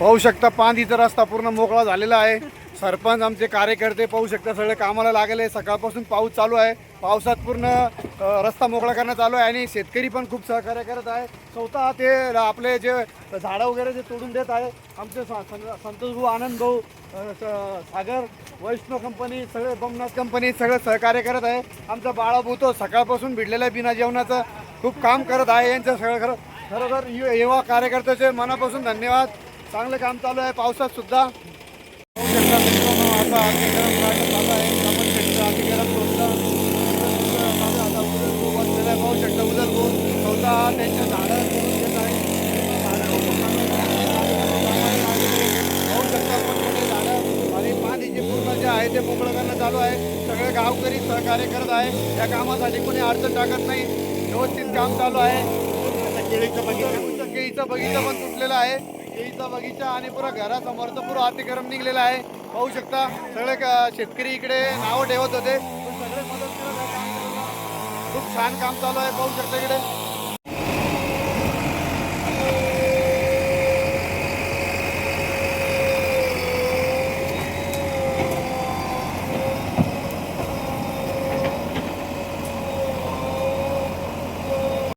पाहू शकता पांदीचा रस्ता पूर्ण मोकळा झालेला आहे. सरपंच आमचे कार्यकर्ते पाहू शकता सगळे कामाला लागले सकाळपासून पाऊस चालू आहे. पावसात पूर्ण रस्ता मोकळा करण्यात चालू आहे आणि शेतकरी पण खूप सहकार्य करत आहे. स्वतः ते आपले जे झाडं वगैरे जे तोडून देत आहे आमचे स- संतोष भाऊ आनंद भाऊ स- सागर वैष्णव कंपनी सगळे बमनाथ कंपनी सगळं सहकार्य करत आहे. आमचा बाळाभाऊ तो सकाळपासून भिडलेला बिना जेवणाचं. खूप काम करत आहे यांचं सगळं खरं खरोखर यु- युवा कार्यकर्त्याचे मनापासून धन्यवाद. चांगलं काम चालू आहे पावसात सुद्धा. आता चालू आहे. आता आहे. पाहू शकता उदल भाऊ स्वतः त्यांच्या झाडं तोडून घेत आहे. झाडं रोपण पाहू शकता मोठमोठे झाडं. आणि पाणीचे पूर्ण जे आहे ते मोकळं करणं चालू आहे. सगळे गावकरी सहकार्य करत आहे. या कामासाठी कोणी अडचण टाकत नाही. व्यवस्थित काम चालू आहे. केळीचा बगीचा. केळीचा बगीचा पण तुटलेला आहे. केळीचा बगीचा आणि पुरा घरासमोरचं पुरं अतिक्रम निघलेला आहे. पाहू शकता सगळे शेतकरी इकडे नावं ठेवत होते. सगळे मदत खूप छान काम चालू आहे. पाहू शकता इकडे.